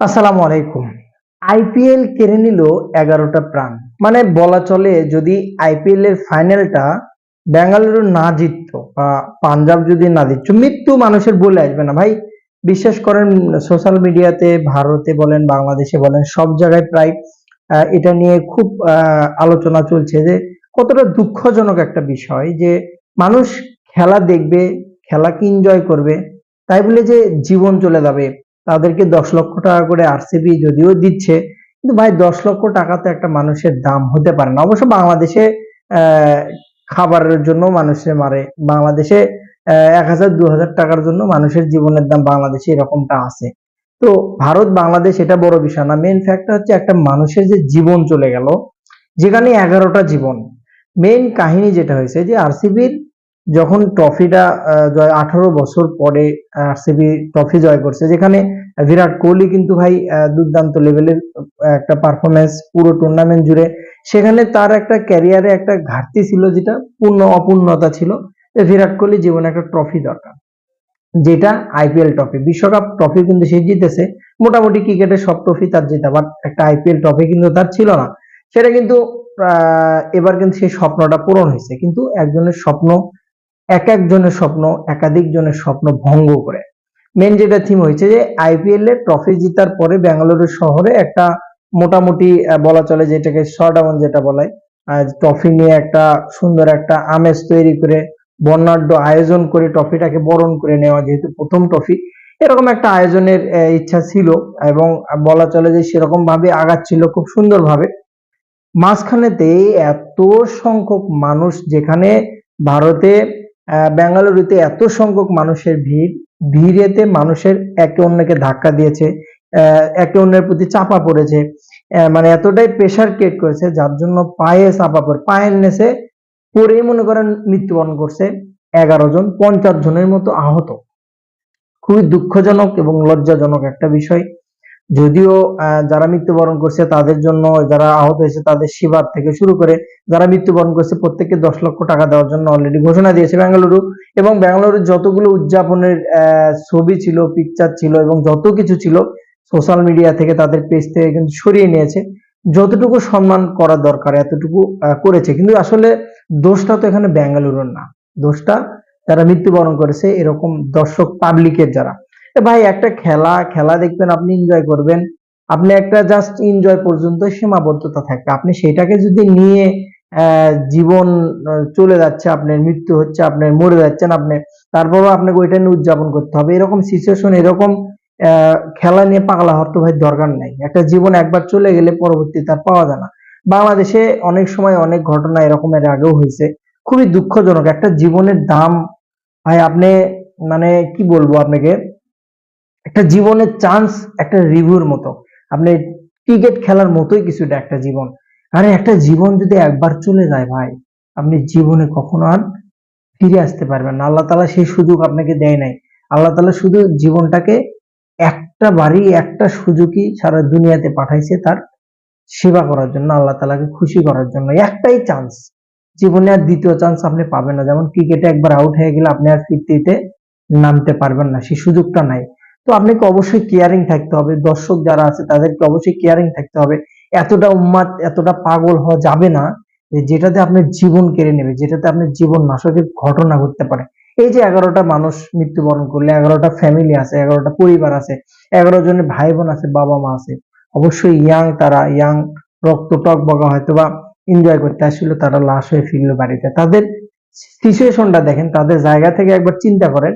আসসালামু আলাইকুম। আইপিএল কেড়ে নিল এগারোটা প্রাণ। মানে বলা চলে যদি আইপিএল এর ফাইনালটা বেঙ্গালুরু না জিততো বা পাঞ্জাব যদি না জিততো, মৃত্যু মানুষের বলে আসবে না। ভাই, বিশ্বাস করেন, সোশ্যাল মিডিয়াতে, ভারতে বলেন, বাংলাদেশে বলেন, সব জায়গায় প্রায় এটা নিয়ে খুব আলোচনা চলছে যে কতটা দুঃখজনক একটা বিষয় যে মানুষ খেলা দেখবে, খেলাকে এনজয় করবে, তাই বলে যে জীবন চলে যাবে। তাদেরকে দশ লক্ষ টাকা করে আরসিবি যদিও দিচ্ছে, কিন্তু ভাই দশ লক্ষ টাকা তো একটা মানুষের দাম হতে পারে না। অবশ্য বাংলাদেশে খাবারের জন্য মানুষের মারে। বাংলাদেশে এক হাজার, দু হাজার টাকার জন্য মানুষের জীবনের দাম বাংলাদেশে এরকমটা আছে। তো ভারত, বাংলাদেশ, এটা বড় বিষয় না। মেন ফ্যাক্টর হচ্ছে একটা মানুষের যে জীবন চলে গেল, যেখানে এগারোটা জীবন। মেন কাহিনী যেটা হয়েছে যে আরসিবির যখন ট্রফিটা জয় আঠারো বছর পরে আরসিবি ট্রফি জয় করছে, যেখানে বিরাট কোহলি কিন্তু ভাই দুর্দান্ত লেভেলের একটা পারফরমেন্স পুরো টুর্নামেন্ট জুড়ে। সেখানে তার একটা ক্যারিয়ারে একটা ঘাটতি ছিল যেটা পূর্ণ অপূর্ণতা ছিল বিরাট কোহলি জীবনে একটা ট্রফি দরকার। যেটা আইপিএল ট্রফি বিশ্বকাপ ট্রফি কিন্তু সে জিতেছে, মোটামুটি ক্রিকেটের সব ট্রফি তার জেতা বাট একটা আইপিএল ট্রফি কিন্তু তার ছিল না। সেটা কিন্তু এবার কিন্তু সেই স্বপ্নটা পূরণ হয়েছে, কিন্তু একজনের স্বপ্ন এক একজনের স্বপ্ন, একাধিক জনের স্বপ্ন ভঙ্গ করে। মেন যেটা থিম হয়েছে যে আইপিএল এর ট্রফি জিতার পরে বেঙ্গালুরু শহরে একটা মোটামুটি বলা চলে যেটাকে শর্টাউন যেটা বলে ট্রফি নিয়ে একটা সুন্দর একটা আমেজ তৈরি করে, বর্ণাঢ্য আয়োজন করে ট্রফিটাকে বরণ করে নেওয়া যেহেতু প্রথম ট্রফি এরকম একটা আয়োজনের ইচ্ছা ছিল এবং বলা চলে যে সেরকম ভাবে আগাচ্ছিল খুব সুন্দরভাবে। মাঝখানেতে এত সংখ্যক মানুষ যেখানে ভারতে বেঙ্গালুরুতে এত সংখ্যক মানুষের ভিড়, ভিড়েতে মানুষের একে অন্যকে ধাক্কা দিয়েছে একে অন্যের প্রতি চাপা পড়েছে মানে এতটাই প্রেসার ক্রিয়েট করেছে, যার জন্য পায়ে চাপা পড়ে পায়ের নেচে পরেই মনে করেন মৃত্যুবরণ করছে এগারো জন, পঞ্চাশ জনের মতো আহত। খুবই দুঃখজনক এবং লজ্জাজনক একটা বিষয়। যদিও যারা মৃত্যুবরণ করছে তাদের জন্য, যারা আহত হয়েছে তাদের সেবার থেকে শুরু করে যারা মৃত্যুবরণ করছে প্রত্যেককে দশ লক্ষ টাকা দেওয়ার জন্য অলরেডি ঘোষণা দিয়েছে বেঙ্গালুরু। এবং বেঙ্গালুরুর যতগুলো উদযাপনের ছবি ছিল পিকচার ছিল এবং যত কিছু ছিল সোশ্যাল মিডিয়া থেকে তাদের পেজ থেকে কিন্তু সরিয়ে নিয়েছে। যতটুকু সম্মান করা দরকার, এতটুকু করেছে। কিন্তু আসলে দোষটা তো এখানে বেঙ্গালুরুর না। দোষটা যারা মৃত্যুবরণ করেছে, এরকম দর্শক পাবলিকের যারা। ভাই, একটা খেলা খেলা দেখবেন আপনি এনজয় করবেন। আপনি একটা জাস্ট এনজয় পর্যন্ত সীমাবদ্ধতা থাকবে। আপনি সেটাকে যদি নিয়ে জীবন চলে যাচ্ছে, আপনার মৃত্যু হচ্ছে, আপনার মরে যাচ্ছেন আপনি, তারপরও আপনাকে ওইটা নিয়ে উদযাপন করতে হবে। এরকম সিচুয়েশন এরকম খেলা নিয়ে পাগলা হওয়ার তো ভাই দরকার নাই। একটা জীবন একবার চলে গেলে পরবর্তী তার পাওয়া যায় না। বাংলাদেশে অনেক সময় অনেক ঘটনা এরকম এর আগেও হয়েছে। খুবই দুঃখজনক। একটা জীবনের দাম, ভাই, আপনি মানে কি বলব আপনাকে? একটা জীবনের চান্স একটা রিভিউর মতো। আপনি ক্রিকেট খেলার মতোই কিছুটা একটা জীবন। আরে, একটা জীবন যদি একবার চলে যায় ভাই, আপনি জীবনে কখনো আর ফিরে আসতে পারবেন না। আল্লাহ তালা সেই সুযোগ আপনাকে দেয় নাই। আল্লাহ তালা শুধু জীবনটাকে একটা বাড়ি একটা সুযোগই সারা দুনিয়াতে পাঠাইছে তার সেবা করার জন্য, আল্লাহ তালাকে খুশি করার জন্য। একটাই চান্স জীবনে আর দ্বিতীয় চান্স আপনি পাবেন না। যেমন ক্রিকেটে একবার আউট হয়ে গেলে আপনি আর ফিরতিতে নামতে পারবেন না। সেই সুযোগটা নাই। তো আপনাকে অবশ্যই কেয়ারিং থাকতে হবে। দর্শক যারা আছে, তাদেরকে অবশ্যই কেয়ারিং থাকতে হবে। এতটা উন্মাদ এতটা পাগল হওয়া যাবে না যেটাতে আপনার জীবন কেড়ে নেবে, যেটাতে আপনার জীবন নাশকের ঘটনা ঘটতে পারে। এই যে এগারোটা মানুষ মৃত্যুবরণ করলে, এগারোটা ফ্যামিলি আছে, এগারোটা পরিবার আছে, এগারো জনের ভাই বোন আছে বাবা মা আছে, অবশ্যই ইয়াং তারা ইয়াং রক্ত টক বগা হয়তো বা এনজয় করতে আসছিল, তারা লাশ হয়ে ফিরলো বাড়িতে। তাদের সিচুয়েশনটা দেখেন, তাদের জায়গা থেকে একবার চিন্তা করেন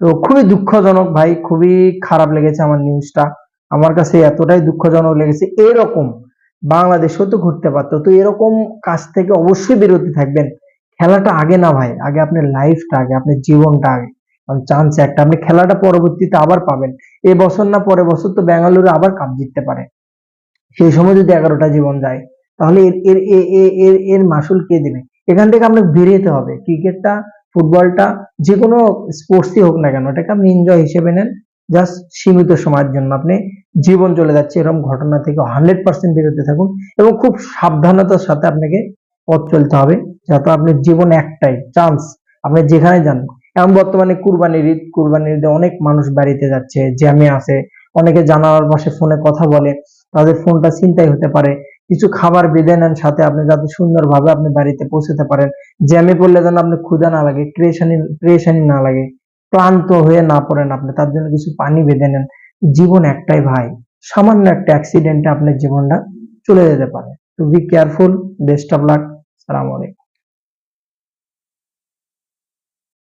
তো খুবই দুঃখজনক ভাই, খুবই খারাপ লেগেছে আমার নিউজটা আমার কাছে এতটাই দুঃখজনক লেগেছে। এরকম বাংলাদেশেও তো ঘুরতে পারতো। তো এরকম কাজ থেকে অবশ্যই বিরতি থাকবেন। খেলাটা আগে না ভাই, আগে আপনার লাইফটা আগে আপনার জীবনটা আগে। চান্স একটা, আপনি খেলাটা পরবর্তীতে আবার পাবেন। এই বছর না পরের বছর তো বেঙ্গালুরু আবার কাপ জিততে পারে। সেই সময় যদি এগারোটা জীবন যায়, তাহলে এর এর, এ- এ- এর এর মাসুল কে দেবে? এখান থেকে আপনাকে বেরোতে হবে। ক্রিকেটটা ফুটবলটা যে কোনো স্পোর্টসই হোক না কেন, এটাকে আপনি এনজয় হিসেবে নেন জাস্ট সীমিত সময়ের জন্য। আপনি জীবন চলে যাচ্ছে, এরকম ঘটনা থেকে হান্ড্রেড পার্সেন্ট বেরোতে থাকুন এবং খুব সাবধানতার সাথে আপনাকে পথ চলতে হবে, যাতে আপনার জীবন একটাই চান্স আপনি যেখানে যান। এখন বর্তমানে কুরবানির ঈদ, কুরবানির ঈদে অনেক মানুষ বাড়িতে যাচ্ছে, জ্যামে আছে, অনেকে জানালার পাশে ফোনে কথা বলে। তাদের ফোনটা চিন্তাই হতে পারে। কিছু খাবার বেঁধে নেন সাথে আপনি যাতে সুন্দরভাবে আপনি বাড়িতে পৌঁছতে পারেন। জ্যামে পড়লে যেন আপনি ক্ষুধা না লাগে, ক্রেশানি ক্রেশানি না লাগে, ক্লান্ত হয়ে না পড়েন আপনি, তার জন্য কিছু পানি বেঁধে নেন। জীবন একটাই ভাই, সামান্য একটা অ্যাক্সিডেন্টে আপনার জীবনটা চলে যেতে পারে। তো be careful best of luck সালাম আলাইকুম।